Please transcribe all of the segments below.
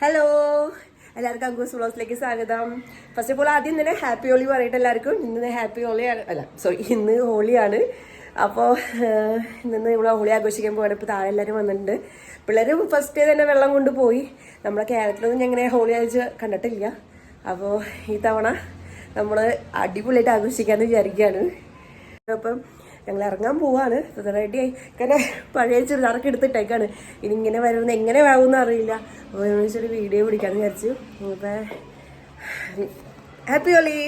എല്ലാവർക്കും അങ്കൂസ് വ്ളോഗ്സിലേക്ക് സ്വാഗതം. First of all ആദ്യം തന്നെ ഹാപ്പി ഹോളി പറയട്ടെ എല്ലാവർക്കും. ഇന്ന് ഹാപ്പി ഹോളിയാണ് അല്ല സോറി ഇന്ന് ഹോളിയാണ്. അപ്പോൾ ഇന്ന് ഇവിടെ ഹോളി ആഘോഷിക്കാൻ പോകണം ഇപ്പോൾ താഴെ എല്ലാവരും വന്നിട്ടുണ്ട്. പിള്ളേർ ഫസ്റ്റ് തന്നെ വെള്ളം കൊണ്ടുപോയി. നമ്മളെ കേരളത്തിലൊന്നും ഞാൻ ഇങ്ങനെ ഹോളി ആഴ്ച കണ്ടിട്ടില്ല. അപ്പോൾ ഈ തവണ നമ്മൾ അടിപൊളിയായിട്ട് ആഘോഷിക്കാമെന്ന് വിചാരിക്കുകയാണ്. അപ്പം ഞങ്ങൾ ഇറങ്ങാൻ പോവാണ്. റെഡി ആയി. കാരണം പഴയ ചുരിദാറൊക്കെ എടുത്തിട്ടേക്കാണ്. ഇനി ഇങ്ങനെ വരുന്നത് എങ്ങനെ ആവുമെന്ന് അറിയില്ല. അപ്പോൾ ഒരു വീഡിയോ പിടിക്കാമെന്ന് വിചാരിച്ചു. അപ്പം ഹാപ്പി ഹോളി.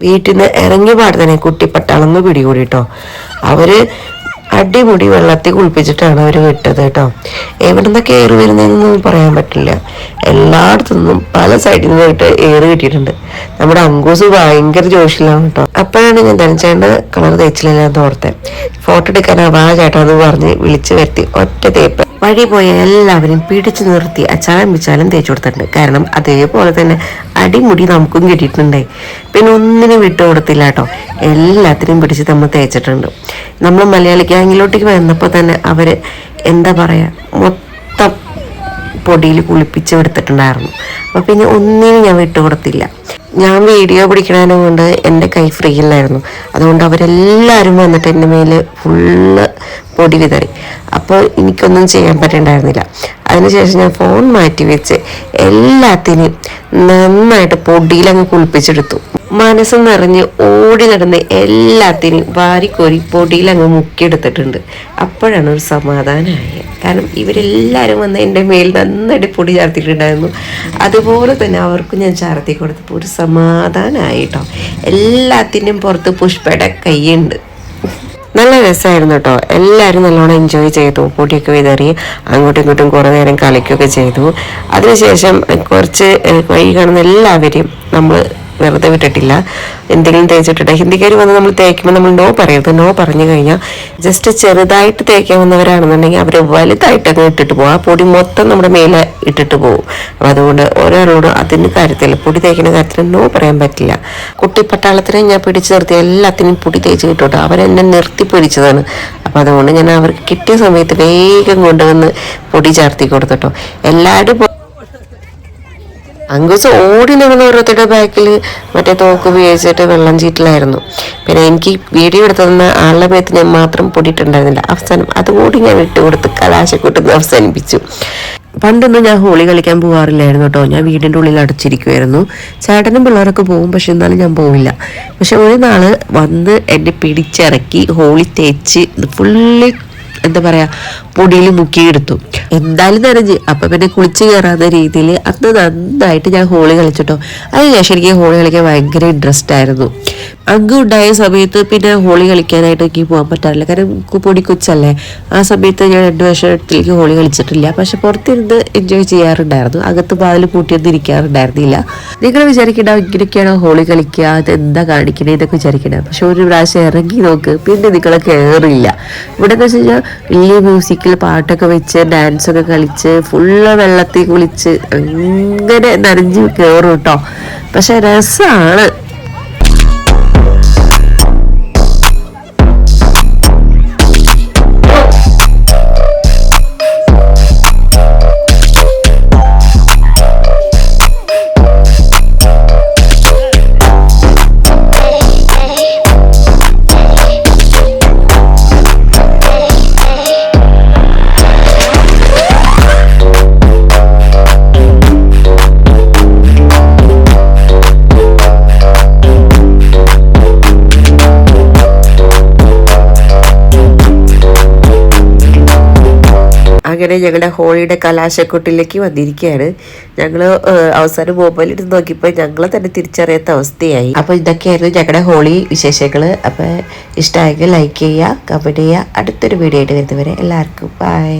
വീട്ടിൽ നിന്ന് ഇറങ്ങിയ പാട് തന്നെ കുട്ടിപ്പട്ടാളെന്ന് പിടികൂടിട്ടോ അവർ അടിമുടി വെള്ളത്തിൽ കുളിപ്പിച്ചിട്ടാണ് അവർ വിട്ടത് കേട്ടോ. എവിടെ കയറി വരുന്നതെന്നൊന്നും പറയാൻ പറ്റില്ല. എല്ലായിടത്തുനിന്നും പല സൈഡിൽ നിന്നായിട്ട് ഏറ് കിട്ടിയിട്ടുണ്ട്. നമ്മുടെ അങ്കൂസ് ഭയങ്കര ജോഷിലാണ് കേട്ടോ. അപ്പോഴാണ് ഞാൻ ധനിച്ചേണ്ട കളർ തേച്ചില്ലെന്ന് ഓർത്തെ ഫോട്ടോ എടുക്കാനാ വാ ചേട്ടാ എന്ന് പറഞ്ഞ് വിളിച്ചു വരുത്തി. ഒറ്റ തേപ്പ്. വഴി പോയ എല്ലാവരും പിടിച്ചു നിർത്തി അച്ചാരം വിച്ചാലും തേച്ചു കൊടുത്തിട്ടുണ്ട്. കാരണം അതേപോലെ തന്നെ അടിമുടി നമുക്കും കിട്ടിയിട്ടുണ്ടായി പിന്നെ ഒന്നിനും വിട്ടു കൊടുത്തില്ല കേട്ടോ. എല്ലാത്തിനും പിടിച്ച് നമ്മൾ തേച്ചിട്ടുണ്ട്. നമ്മൾ മലയാളി ഗ്യാങ്ങിലോട്ടേക്ക് വന്നപ്പോൾ തന്നെ അവർ എന്താ പറയുക പൊടിയിൽ കുളിപ്പിച്ച് എടുത്തിട്ടുണ്ടായിരുന്നു അപ്പോൾ പിന്നെ ഒന്നിനും ഞാൻ വിട്ടുകൊടുത്തില്ല ഞാൻ വീഡിയോ പിടിക്കണതിനെ കൊണ്ട് എന്റെ കൈ ഫ്രീ അല്ലായിരുന്നു അതുകൊണ്ട് അവരെല്ലാവരും വന്നിട്ട് എന്റെ മേൽ ഫുള്ള് പൊടി വിതറി. അപ്പോൾ എനിക്കൊന്നും ചെയ്യാൻ പറ്റണ്ടായിരുന്നില്ല. അതിനുശേഷം ഞാൻ ഫോൺ മാറ്റി വെച്ച് എല്ലാത്തിനെയും നന്നായിട്ട് പൊടിയിലങ്ങ് കുളിപ്പിച്ചെടുത്തു. മനസ്സ് നിറഞ്ഞ് ഓടി നടന്ന് എല്ലാത്തിനും വാരിക്കോരി പൊടിയിൽ അങ്ങ് മുക്കിയെടുത്തിട്ടുണ്ട്. അപ്പോഴാണ് ഒരു സമാധാനമായത്. കാരണം ഇവരെല്ലാവരും വന്ന് എന്റെ മേൽ നന്നായിട്ട് പൊടി ചാർത്തിയിട്ടുണ്ടായിരുന്നു. അതുപോലെ തന്നെ അവർക്കും ഞാൻ ചാർത്തി കൊടുത്തപ്പോൾ ഒരു സമാധാനമായിട്ടോ എല്ലാത്തിനും പുറത്ത് പുഷ്പയുടെ കൈയുണ്ട്. നല്ല രസമായിരുന്നു കേട്ടോ എല്ലാവരും നല്ലോണം എൻജോയ് ചെയ്തു. പൊടിയൊക്കെ വിതറി അങ്ങോട്ടും ഇങ്ങോട്ടും കുറേ നേരം കളിക്കുകയൊക്കെ ചെയ്തു. അതിനുശേഷം കുറച്ച് വഴി കാണുന്ന എല്ലാവരെയും നമ്മൾ വെറുതെ വിട്ടിട്ടില്ല. എന്തെങ്കിലും തേച്ചിട്ടിട്ട് ഹിന്ദിക്കാർ വന്ന് നമ്മൾ തേക്കുമ്പോൾ നമ്മൾ നോ പറയരുത്. നോ പറഞ്ഞു കഴിഞ്ഞാൽ ജസ്റ്റ് ചെറുതായിട്ട് തേക്കാൻ വന്നവരാണെന്നുണ്ടെങ്കിൽ അവർ വലുതായിട്ട് അങ്ങ് ഇട്ടിട്ട് പോകും ആ പൊടി മൊത്തം നമ്മുടെ മേലെ ഇട്ടിട്ട് പോകും അപ്പം അതുകൊണ്ട് ഒരാളോട് അതിന്റെ കാര്യത്തിൽ പൊടി തേക്കുന്ന കാര്യത്തിൽ നോ പറയാൻ പറ്റില്ല. കുട്ടി പട്ടാളത്തിനെ ഞാൻ പിടിച്ചു നിർത്തി. എല്ലാത്തിനും പൊടി തേച്ച് കിട്ടും അവരെന്നെ നിർത്തി പിടിച്ചതാണ്. അപ്പം അതുകൊണ്ട് ഞാൻ അവർക്ക് കിട്ടിയ സമയത്ത് വേഗം കൊണ്ടുവന്ന് പൊടി ചേർത്തി കൊടുത്തിട്ടോ എല്ലാവരും അങ്കൂസ് ഓടി നടന്ന ഓരോരുത്തരുടെ ബാക്കിൽ മറ്റേ തോക്ക് ഉപയോഗിച്ചിട്ട് വെള്ളം ചീറ്റിലായിരുന്നു. പിന്നെ എനിക്ക് വീഡിയോ എടുത്തുന്ന ആളുടെ മേത്ത് ഞാൻ മാത്രം പൊടിയിട്ടുണ്ടായിരുന്നില്ല. അവസാനം അതുകൂടി ഞാൻ വിട്ടുകൊടുത്ത് കലാശക്കൂട്ടുന്ന അവസാനിപ്പിച്ചു. പണ്ടൊന്നും ഞാൻ ഹോളി കളിക്കാൻ പോകാറില്ലായിരുന്നു കേട്ടോ. ഞാൻ വീടിന്റെ ഉള്ളിൽ അടച്ചിരിക്കുമായിരുന്നു ചേട്ടനും പിള്ളേരൊക്കെ പോകും പക്ഷെ എന്നാലും ഞാൻ പോവില്ല. പക്ഷെ ഒരു നാൾ വന്ന് എന്നെ പിടിച്ചിറക്കി ഹോളി തേച്ച് ഫുള്ളി എന്താ പറയാ പൊടിയിൽ മുക്കിയെടുത്തു. എന്തായാലും നനഞ്ഞ്. അപ്പൊ പിന്നെ കുളിച്ച് കയറാത്ത രീതിയിൽ അന്ന് നന്നായിട്ട് ഞാൻ ഹോളി കളിച്ചിട്ടോ. അതിനുശേഷം എനിക്ക് ഹോളി കളിക്കാൻ ഭയങ്കര ഇൻട്രസ്റ്റ് ആയിരുന്നു. അങ്ങ് ഉണ്ടായ സമയത്ത് പിന്നെ ഹോളി കളിക്കാനായിട്ട് എനിക്ക് പോകാൻ പറ്റാറില്ല. കാരണം പൊടി കൊച്ചല്ലേ. ആ സമയത്ത് ഞാൻ രണ്ട് വർഷത്തിലേക്ക് ഹോളി കളിച്ചിട്ടില്ല. പക്ഷെ പുറത്തിരുന്ന് എൻജോയ് ചെയ്യാറുണ്ടായിരുന്നു. അകത്ത് പാതിൽ കൂട്ടിയൊന്നും ഇരിക്കാറുണ്ടായിരുന്നില്ല. നിങ്ങൾ വിചാരിക്കേണ്ട ഇങ്ങനെയൊക്കെയാണോ ഹോളി കളിക്കുക? അത് എന്താ കാണിക്കണേ? എന്നൊക്കെ വിചാരിക്കണേ. പക്ഷെ ഒരു പ്രാവശ്യം ഇറങ്ങി നോക്ക്. പിന്നെ നിങ്ങളെ കയറില്ല ഇവിടെ എന്ന് വെച്ച് കഴിഞ്ഞാൽ വലിയ മ്യൂസിക്കിൽ പാട്ടൊക്കെ വെച്ച് ഡാൻസ് ഒക്കെ കളിച്ച് ഫുള്ള് വെള്ളത്തിൽ കുളിച്ച് അങ്ങനെ നനഞ്ഞ് കയറും കേട്ടോ പക്ഷെ രസമാണ് അങ്ങനെ ഞങ്ങളുടെ ഹോളിയുടെ കലാശക്കൊട്ടിലേക്ക് വന്നിരിക്കുകയാണ്. ഞങ്ങൾ അവസാനം എടുത്ത് നോക്കിയപ്പോൾ ഞങ്ങളെ തന്നെ തിരിച്ചറിയാത്ത അവസ്ഥയായി. അപ്പോൾ ഇതൊക്കെയായിരുന്നു ഞങ്ങളുടെ ഹോളി വിശേഷങ്ങൾ അപ്പോൾ ഇഷ്ടമായെങ്കിൽ ലൈക്ക് ചെയ്യുക കമന്റ് ചെയ്യുക. അടുത്തൊരു വീഡിയോ ആയിട്ട് വരുന്നവരെ എല്ലാവർക്കും ബൈ